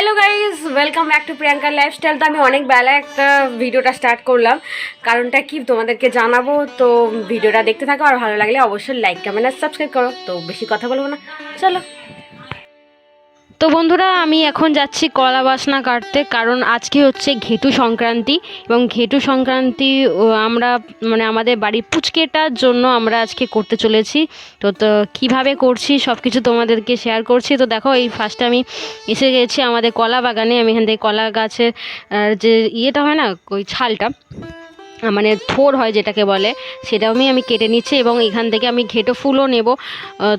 Hello guys welcome back to Priyanka lifestyle তো আমি অনেক বেলায় একটা ভিডিওটা স্টার্ট করলাম। কারণটা কি তোমাদেরকে জানাব? তো ভিডিওটা দেখতে থাকো আর ভালো লাগলে অবশ্যই লাইক কমেন্ট আর সাবস্ক্রাইব করো। তো বেশি কথা বলব না। চলো। তো বন্ধুরা, আমি এখন যাচ্ছি কলা বাসনা কাটতে, কারণ আজকে হচ্ছে ঘেটু সংক্রান্তি। এবং ঘেটু সংক্রান্তি আমরা মানে আমাদের বাড়ির পুচকেটার জন্য আমরা আজকে করতে চলেছি। তো তো কীভাবে করছি সব কিছু তোমাদেরকে শেয়ার করছি। তো দেখো, এই ফার্স্টে আমি এসে গেছি আমাদের কলা বাগানে। আমি এখান থেকে কলা গাছের যে ইয়েটা হয় না, ওই ছালটা। মানে থোর হয় যেটাকে বলে, সেটাও আমি আমি কেটে নিচ্ছি এবং এখান থেকে আমি ঘেটু ফুলও নেব।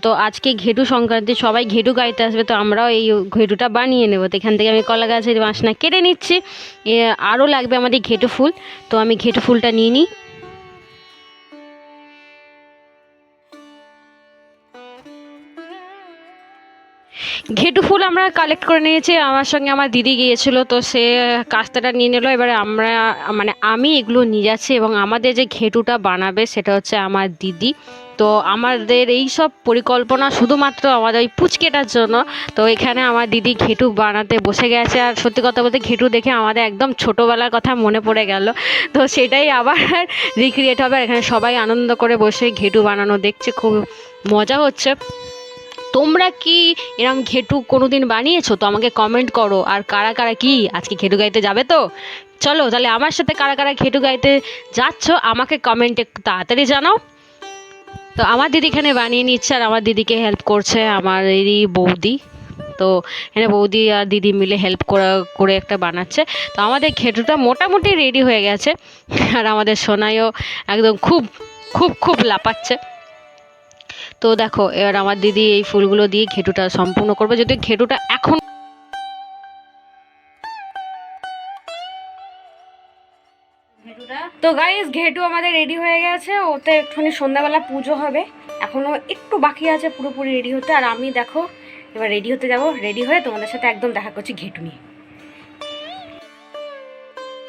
তো আজকে ঘেটু সংক্রান্তি, সবাই ঘেটু গাইতে আসবে, তো আমরাও এই ঘেটুটা বানিয়ে নেব। তো এখান থেকে আমি কলা গাছের বাসনা কেটে নিচ্ছি। আরও লাগবে আমাদের ঘেটু ফুল, তো আমি ঘেটু ফুলটা নিয়ে নিই। ঘেটু ফুল আমরা কালেক্ট করে নিয়েছি। আমার সঙ্গে আমার দিদি গিয়েছিল, তো সে কাস্তাটা নিয়ে নিল। এবারে আমরা মানে আমি এগুলো নিয়ে যাচ্ছি এবং আমাদের যে ঘেটুটা বানাবে সেটা হচ্ছে আমার দিদি। তো আমাদের এই সব পরিকল্পনা শুধুমাত্র আমাদের ওই পুচকেটার জন্য। তো এখানে আমার দিদি ঘেটু বানাতে বসে গেছে। আর সত্যি কথা বলতে ঘেটু দেখে আমাদের একদম ছোটোবেলার কথা মনে পড়ে গেল। তো সেটাই আবার রিক্রিয়েট হবে। আর এখানে সবাই আনন্দ করে বসে ঘেটু বানানো দেখছে। খুব মজা হচ্ছে। তোমরা কি এরম ঘেটু কোনোদিন বানিয়েছো? তো আমাকে কমেন্ট করো। আর কারা কারা কি? আজকে ঘেটু গাইতে যাবে তো? চলো তাহলে আমার সাথে কারা কারা ঘেটু গাইতে যাচ্ছ, আমাকে কমেন্টে তাড়াতাড়ি জানাও। তো আমার দিদি এখানে বানিয়ে নিচ্ছে আর আমার দিদিকে হেল্প করছে আমার এই বৌদি। তো এখানে বৌদি আর দিদি মিলে হেল্প করে করে একটা বানাচ্ছে। তো আমাদের ঘেটুটা মোটামুটি রেডি হয়ে গেছে। আর আমাদের সোনাইও একদম খুব খুব খুব লাপাচ্ছে তো দেখো এবার আমার দিদি এই ফুলগুলো দিয়ে ঘেটুটা সম্পূর্ণ করবে। যদি ঘেটুটা এখন তো গাইস ঘেটু আমাদের রেডি হয়ে গেছে। ওতে একটুখানি সন্ধ্যাবেলা পুজো হবে। এখনও একটু বাকি আছে পুরোপুরি রেডি হতে। আর আমি দেখো এবার রেডি হতে যাব। রেডি হয়ে তোমাদের সাথে একদম দেখা করছি ঘেটু নিয়ে।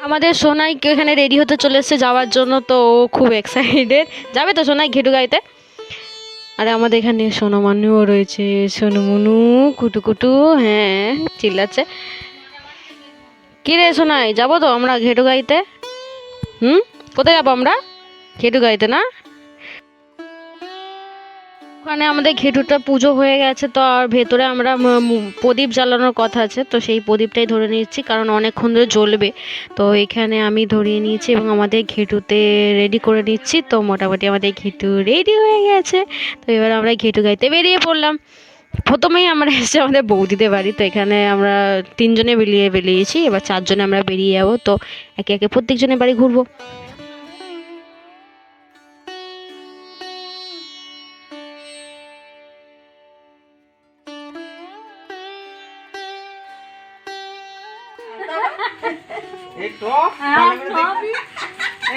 আমাদের সোনাই এখানে রেডি হতে চলে এসেছে যাওয়ার জন্য তো ও খুব এক্সাইটেড যাবে তো সোনাই ঘেটু গাইতে? আর আমাদের এখানে সোনামানুও রয়েছে সোনামনু কুটু কুটু হ্যাঁ চিল্লাচ্ছে। কিরে রে সোনাই, যাব তো আমরা ঘেটু গাইতে? হুম? কোথায় যাব আমরা? ঘেটু গাইতে না? ওখানে আমাদের ঘেটুটা পুজো হয়ে গেছে, তো আর ভেতরে আমরা প্রদীপ জ্বালানোর কথা আছে, তো সেই প্রদীপটাই ধরে নিচ্ছি, কারণ অনেকক্ষণ ধরে জ্বলবে। তো এখানে আমি ধরিয়ে নিয়েছি এবং আমাদের ঘেটুতে রেডি করে নিচ্ছি, তো মোটামুটি আমাদের ঘেটু রেডি হয়ে গেছে। তো এবার আমরা ঘেটু গাইতে বেরিয়ে পড়লাম। প্রথমেই আমরা এসেছি আমাদের বৌদিদের বাড়ি, তো এখানে আমরা তিনজনে বেরিয়ে বেরিয়েছি, এবার চারজনে আমরা বেরিয়ে যাব, তো একে একে প্রত্যেকজনের বাড়ি ঘুরবো। এই তো ভালো করে দেখি।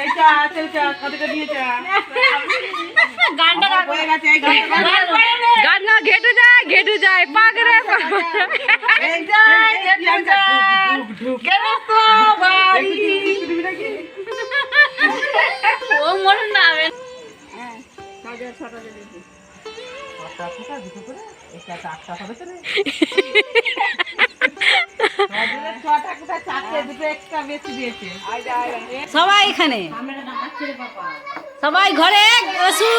এই চা, চা, কত করে দিয়েছে? আমার পড়ে গেছে, এই গানটা গান। গা ঘেটু যায় ঘেটু যায় পাগরে এই? ছটা ছটা, দুটো করে? এটা আটটা হবে তো সবাই এখানে। সবাই ঘরে বসু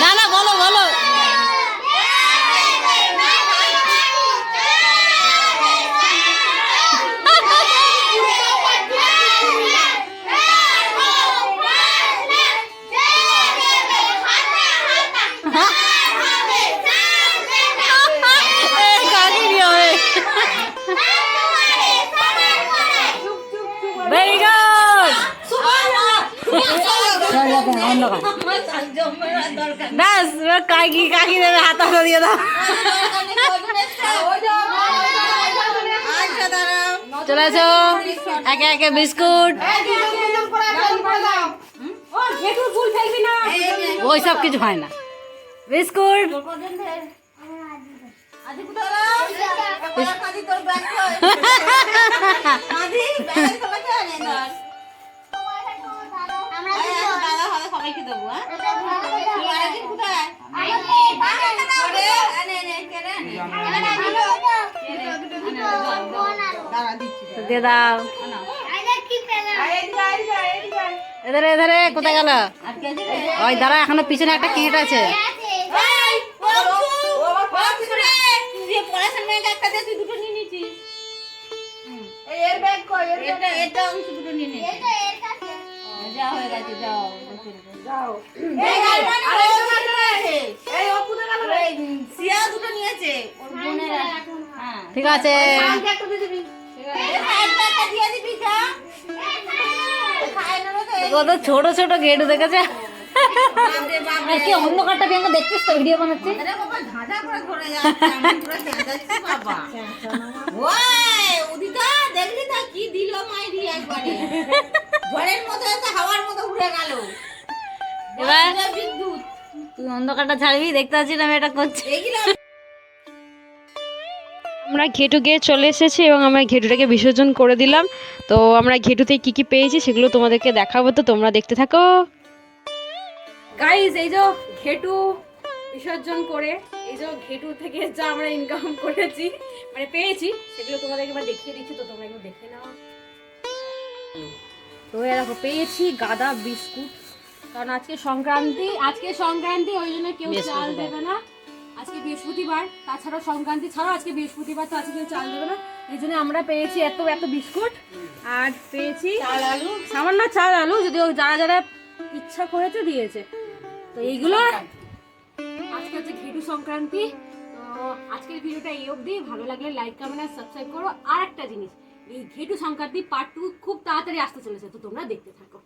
না না বলো বলো এ, কাকে কি হবে ভেরি গুড ব্যাস এবার কাকি কাকি দেবে হাত হাতা দিয়ে দাও চলে আসো একে একে বিস্কুট ওই সব কিছু হয় না বিস্কুট দাদা সবাইকে দেবো হ্যাঁ? আরেকদিন কোথায় দিয়ে দাও এধারে এধারে কোথায় গেল ওই দাঁড়া এখনও পিছনে একটা কেট আছে। এর ব্যাগ কই? এটা এটা অংশ দুটো নিয়ে নে। যা হয়ে গেছে যাও যাও এই এই অপু দা গেল রে সিয়া দুটো নিয়েছে ওর বোনের হ্যাঁ ঠিক আছে কত ছোট ছোট গেট দেখেছে কি অন্ধকারটা ভেঙে দেখছিস তো ভিডিও বানাচ্ছি এবার অন্ধকারটা ছাড়বি দেখতে পাচ্ছিস আমি এটা করছি। আমরা ঘেটু গিয়ে চলে এসেছি এবং আমরা ঘেটুটাকে বিসর্জন করে দিলাম। তো আমরা ঘেটুতে কি কি পেয়েছি সেগুলো তোমাদেরকে দেখাবো তো তোমরা দেখতে থাকো। গাইজ এই যে ঘেটু বিসর্জন করে এই যে ঘেটু থেকে যা আমরা ইনকাম করেছি মানে পেয়েছি সেগুলো তোমাদেরকে এবার দেখিয়ে দিচ্ছি তো তোমরা একটু দেখে নাও। তো দেখো পেয়েছি গাদা বিস্কুট। কারণ আজকে সংক্রান্তি আজকে সংক্রান্তি ওই জন্য কেউ চাল দেবে না। আজকে বৃহস্পতিবার তাছাড়া সংক্রান্তি ছাড়াও আজকে বৃহস্পতিবার তো আজকে কেউ চাল দেবে না। এই জন্য আমরা পেয়েছি এত এত বিস্কুট। আর পেয়েছি চাল আলু। সামান্য চাল আলু যদিও যারা যারা ইচ্ছা করেছে দিয়েছে। তো এইগুলো আজকে হচ্ছে ঘেটু সংক্রান্তি। তো আজকের ভিডিওটা এই অবধি। ভালো লাগলে লাইক কমেন্ট আর সাবস্ক্রাইব করো। আর একটা জিনিস এই ঘেটু সংক্রান্তি পার্ট টু খুব তাড়াতাড়ি আসতে চলেছে তো তোমরা দেখতে থাকো।